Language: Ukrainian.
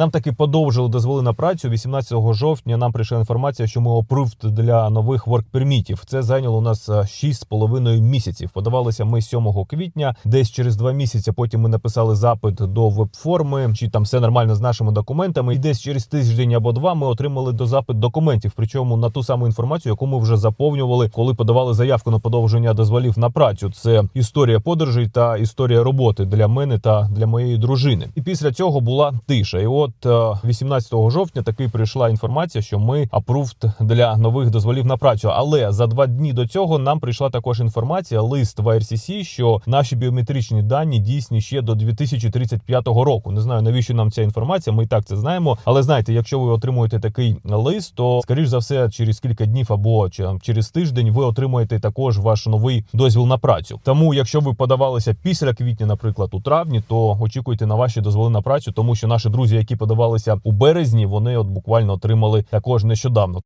Нам таки подовжили дозволи на працю. 18 жовтня нам прийшла інформація, що ми approved для нових воркпермітів. Це зайняло у нас е, 6,5 місяців. Подавалися ми 7 квітня. Десь через 2 місяці. Потім ми написали запит до веб-форми, чи там все нормально з нашими документами. І десь через тиждень або два ми отримали до запит документів. Причому на ту саму інформацію, яку ми вже заповнювали, коли подавали заявку на подовження дозволів на працю. Це історія подорожей та історія роботи для мене та для моєї дружини. І після цього була тиша. І от е, 18 жовтня таки прийшла інформація, що ми approved для нових дозволів на працю. Але за два дні до цього нам прийшла також інформація, лист в IRCC, що наші біометричні дані дійсні ще до 2035 року. Не знаю навіщо нам ця інформація. Ми і так це знаємо. Але знаєте, якщо ви отримуєте такий лист, то скоріш за все, через кілька днів або через тиждень ви отримуєте також ваш новий дозвіл на працю. Тому, якщо ви подавалися після квітня, наприклад, у травні, то очікуйте на ваші дозволи на працю, тому що наші друзі, які подавалися у березні, вони от буквально отримали також нещодавно.